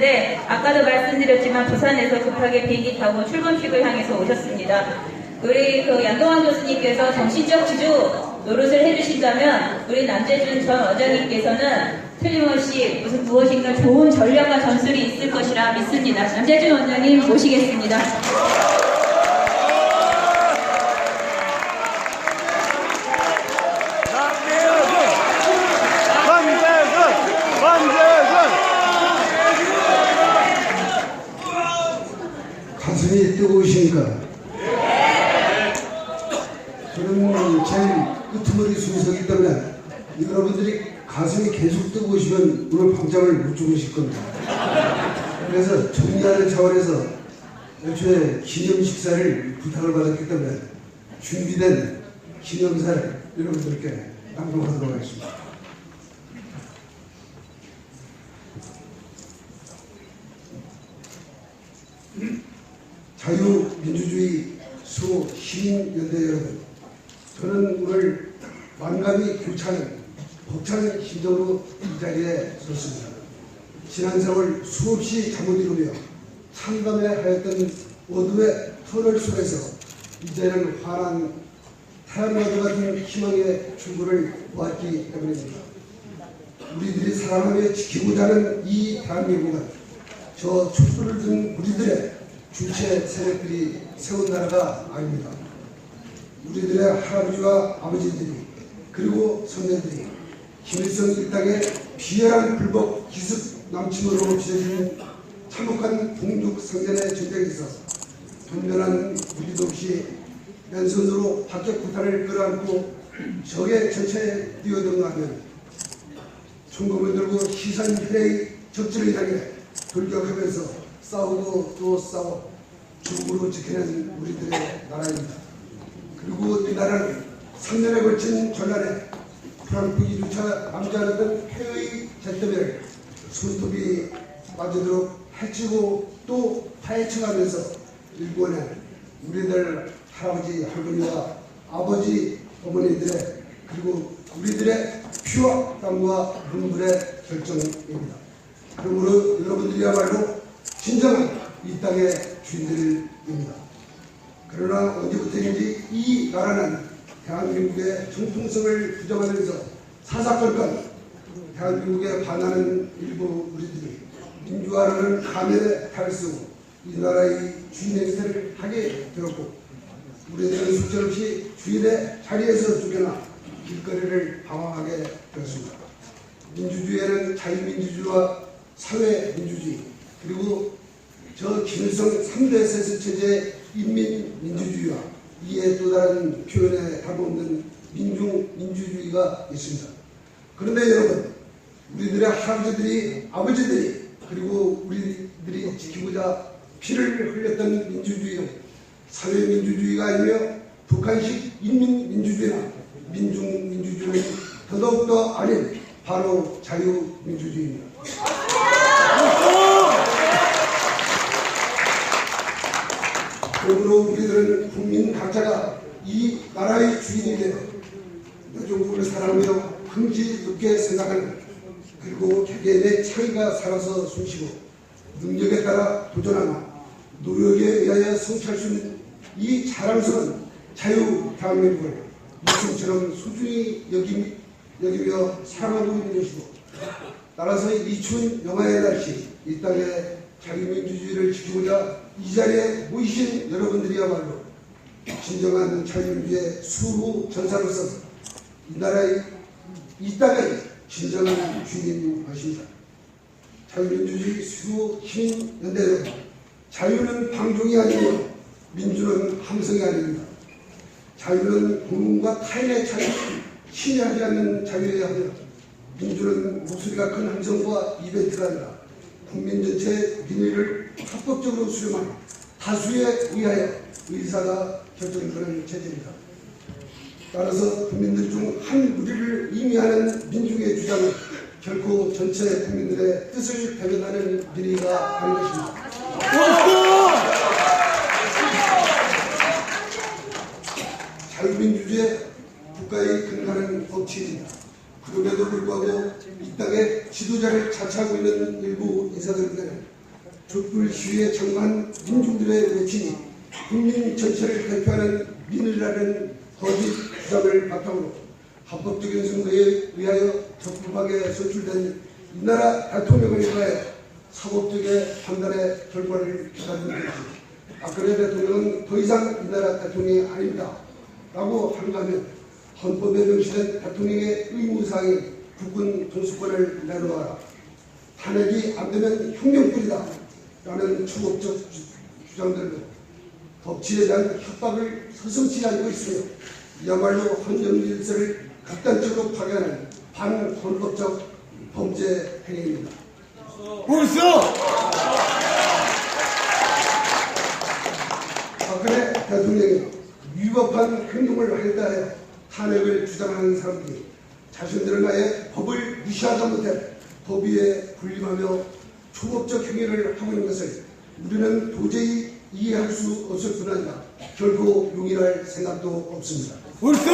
하셨는데 아까도 말씀드렸지만 부산에서 급하게 비행기 타고 출범식을 향해서 오셨습니다. 우리 그 양동환 교수님께서 정신적 지주 노릇을 해주신다면 우리 남재준 전 원장님께서는 틀림없이 무슨 무엇인가 좋은 전략과 전술이 있을 것이라 믿습니다. 남재준 원장님 모시겠습니다. 황재근! 황재근! 가슴이 뜨거우십니까? 저는 제일 끄트머리 순서이기 때문에 여러분들이 가슴이 계속 뜨거우시면 오늘 밤잠을 못 주무실 겁니다. 그래서 정리하는 차원에서 애초에 기념 식사를 부탁을 받았기 때문에 준비된 기념사를 여러분들께 낭독하도록 하겠습니다. 자유민주주의 수시민연대 여러분, 저는 오늘 만감이 교차하는 벅찬 심정으로 이 자리에 섰습니다. 지난 세월 수없이 잠못 이루며 참담해 하였던 어둠의 터널 속에서 이제는 환한 태양나도 같은 희망의 출구를 보았기 때문입니다. 우리들이 사랑하며 지키고자 하는 이 대한민국은 저 촛불을 든 우리들의 주체 세력들이 세운 나라가 아닙니다. 우리들의 할아버지와 아버지들이 그리고 선배들이 김일성 일당의 비열한 불법 기습 남침으로 지어진 참혹한 동족상전의 전쟁에서 분변한 무기도 없이 맨손으로 박격 구탄을 끌어안고 적의 전차에 뛰어들어가면 총검을 들고 시선 혈의 적절히 향해 돌격하면서 싸우고 또 싸워 죽음으로 지켜낸 우리들의 나라입니다. 그리고 이 나라는 3년에 걸친 전란에 프랑크 이주차 남자였던 폐의 잿더미를 손톱이 빠지도록 해치고 또 파헤쳐가면서 일본에 우리들 할아버지 할머니와 아버지 어머니들의 그리고 우리들의 피와 땀과 눈물의 결정입니다. 그러므로 여러분들이야말로 진정한 이 땅의 주인들입니다. 그러나 언제부터인지 이 나라는 대한민국의 정통성을 부정하면서 사사건건 대한민국에 반하는 일부 우리들이 가면에 탈을 쓰고 이 나라의 주인 행세를 하게 되었고 우리들은 속절없이 주인의 자리에서 쫓겨나 길거리를 방황하게 되었습니다. 민주주의에는 자유민주주의와 사회민주주의 그리고 저 김일성 3대 세습 체제의 인민민주주의와 이에 또 다른 표현에 다름없는 민중민주주의가 있습니다. 그런데 여러분 우리들의 할아버지들이 아버지들이 그리고 우리들이 지키고자 피를 흘렸던 민주주의는 사회민주주의가 아니며 북한식 인민민주주의나 민중민주주의는 더더욱더 아닌 바로 자유민주주의입니다. 그러므로 우리들은 국민 각자가 이 나라의 주인이 되어 노조국을 사랑하며 흥지 높게 생각하는 그리고 개개인의 차이가 살아서 숨쉬고 능력에 따라 도전하나 노력에 의하여 성취할 수 있는 이 자랑스러운 자유 대한민국을 목숨처럼 소중히 여기, 여기며 사랑하고 있는 것이고 따라서 이 추운 영하의 날씨 이 땅의 자유민주주의를 지키고자 이 자리에 모이신 여러분들이야말로 진정한 자유민주의 수호 전사로서 이 나라의 이 땅의 진정한 주인인 것입니다. 자유민주주의 수호 힘 연대는 자유는 방종이 아니며 민주는 함성이 아닙니다. 자유는 국민과 타인의 차이, 신뢰하지 않는 자유여야 하며 민주는 목소리가 큰 함성과 이벤트가 아니라 국민 전체의 민의를 합법적으로 수렴한 다수에 의하여 의사가 결정하는 체제입니다. 따라서 국민들 중 한 무리를 의미하는 민중의 주장은 결코 전체 국민들의 뜻을 대변하는 민의가 아닌 것입니다. 자유민주주의 국가의 근간은 법치입니다. 그럼에도 불구하고 이 땅의 지도자를 차지하고 있는 일부 인사들에게는 촛불 시위에 참가한 민중들의 외침이 국민 전체를 대표하는 민의라는 거짓 주장을 바탕으로 합법적인 선거에 의하여 적법하게 선출된 이 나라 대통령을 위하여 사법적인 판단의 결과를 기다리는 것이지 박근혜 대통령은 더 이상 이 나라 대통령이 아닙니다. 라고 한다면 헌법에 명시된 대통령의 의무사항인 국군 통수권을 내놓아라. 탄핵이 안 되면 혁명뿐이다. 라는 초법적 주- 주장들로 법치에 대한 협박을 서슴지 않고 있으며 이야말로 헌정질서를 극단적으로 파괴하는 반헌법적 범죄 행위입니다. 옳소! 박근혜 대통령이 위법한 행동을 하였다 하여 탄핵을 주장하는 사람들이 자신들은 아예 법을 무시하다 못해 법 위에 군림하며 초법적 행위를 하고 있는 것을 우리는 도저히 이해할 수 없을 뿐 아니라 결코 용인할 생각도 없습니다. 옳소!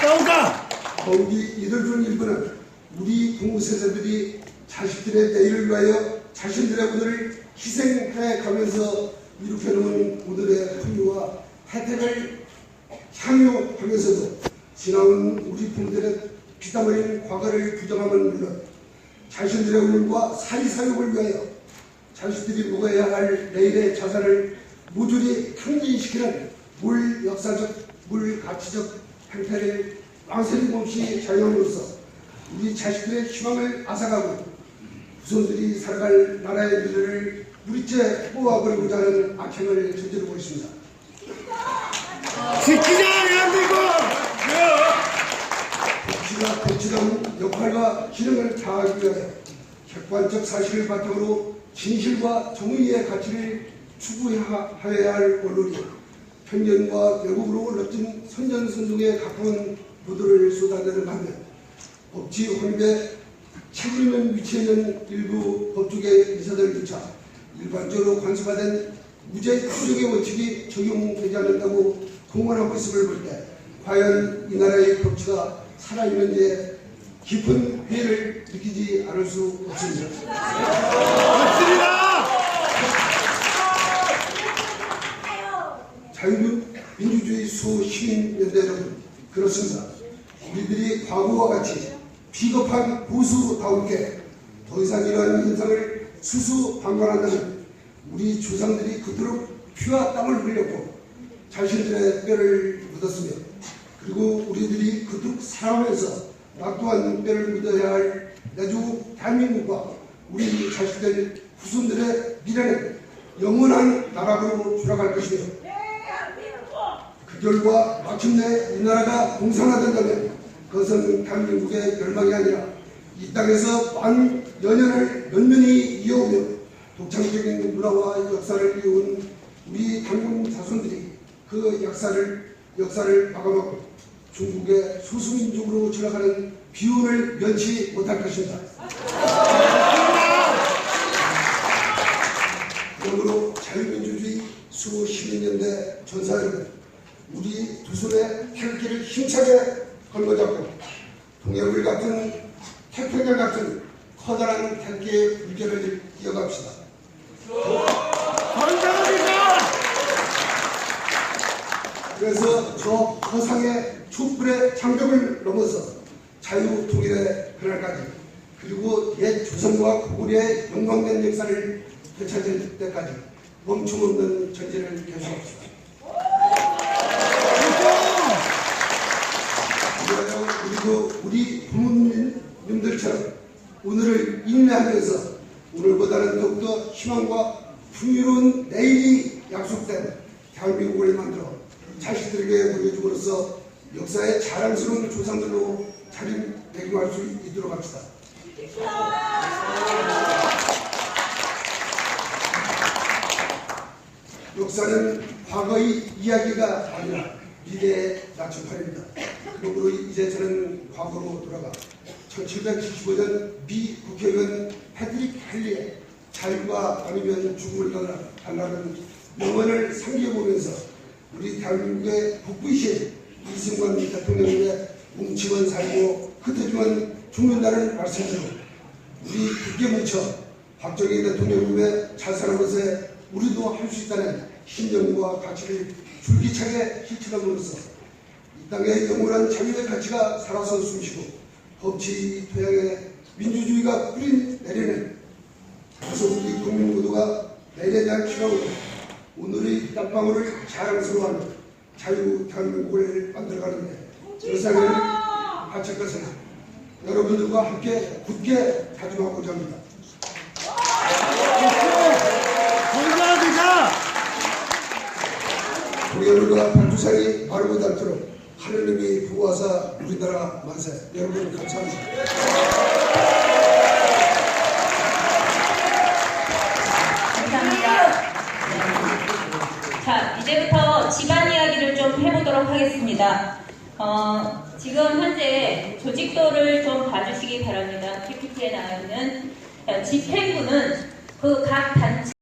싸운다! 거기 이들 중 일부는 우리 동무세대들이 자식들의 내일을 위하여 자신들의 오늘을 희생해 가면서 이렇게 놓은 오늘의 풍요와 혜택을 향유하면서도 지나온 우리 부모들의 피땀 흘린 과거를 부정하면 물론 자신들의 오늘과 사리사욕을 위하여 자식들이 먹어야 할 내일의 자산을 모조리 탕진시키는 물 역사적, 물 가치적 행태를 망설임 없이 자영함으로써 우리 자식들의 희망을 앗아가고 후손들이 살아갈 나라의 미래를 무리째 뽑아버리고자 하는 악행을 저지르고 있습니다. 지키자, 대한민국! 복지가 복지다운 역할과 기능을 다하기 위하여 객관적 사실을 바탕으로 진실과 정의의 가치를 추구하여야 할 언론이 편견과 왜곡으로 넓진 선전선동에 가까운 보도를 쏟아내는 반면 법치 혼입에 책임 있는 위치에 있는 일부 법조계 인사들조차 일반적으로 관습화된 무죄 추정의 원칙이 적용되지 않는다고 공언하고 있음을 볼 때 과연 이 나라의 법치가 살아있는지에 깊은 회의를 느끼지 않을 수 없습니다. 맞습니다! 자유민주주의 수시민연대 여러분 그렇습니다. 우리들이 과거와 같이 비겁한 보수다움께 더 이상 이러한 현상을 수수방관한다면 우리 조상들이 그토록 피와 땀을 흘렸고 자신들의 뼈를 묻었으며 그리고 우리들이 그토록 사랑하면서 낙도한 뼈를 묻어야 할 내조국 대한민국과 우리 자식들 후손들의 미래는 영원한 나라로 돌아갈 것이며 그 결과 마침내 이 나라가 공산화된다면 그것은 대한민국의 멸망이 아니라 이 땅에서 만 여년을 면면히 이어오며 독창적인 문화와 역사를 이어온 우리 당군 자손들이 그 역사를 역사를 마감하고 중국의 소수민족으로 전락하는 비운을 면치 못할 것입니다. 그러므로 자유민주주의 수시민연대 전사 여러분 우리 두 손에 태극기를 힘차게 걸어잡고 동해물 같은 태평양 같은 커다란 태극기의 물결을 이어갑시다. 반장합니다! 그래서 저 허상의 촛불의 장벽을 넘어서 자유 통일의 그날까지 그리고 옛 조선과 고구려의 영광된 역사를 되찾을 때까지 멈춤없는 전쟁을 계속합시다. 그리고 우리 부모님들처럼 오늘을 인내하면서 오늘보다는 더욱더 희망과 풍요로운 내일이 약속된 대한민국을 만들어 자식들에게 보여줌으로써 역사의 자랑스러운 조상들로 자리매김할 수 있도록 합시다. 역사는 과거의 이야기가 아니라 미래의 나침판입니다. 그러므로 이제 저는 과거로 돌아가 1775년 미 국회의원 패트릭 헨리의 자유가 아니면 죽음을 달라는 명언을 상기해보면서 우리 대한민국의 북부이신 이승만 대통령의 뭉치면 살고 흩어지면 죽는다는 말씀대로 우리 굳게 뭉쳐 박정희 대통령님의 잘 사는 것에 우리도 할 수 있다는 신념과 가치를 줄기차게 실천함으로써 이 땅의 영원한 자유의 가치가 살아서 숨쉬고 법치 토양에 민주주의가 뿌리 내리는 그래서 우리 국민 모두가 내일에 대한 희망으로 오늘의 땀방울을 자랑스러워하는 자유 대한민국을 만들어가는데 세상을 바칠 것을 여러분들과 함께 굳게 다짐하고자 합니다. 건강하되자 우리가 발두산이 마르고 닳도록 하느님이 부하사 우리나라 만세 여러분. 감사합니다. 어, 지금 현재 조직도를 좀 봐주시기 바랍니다. PPT에 나와 있는 자, 집행부는 그 각 단체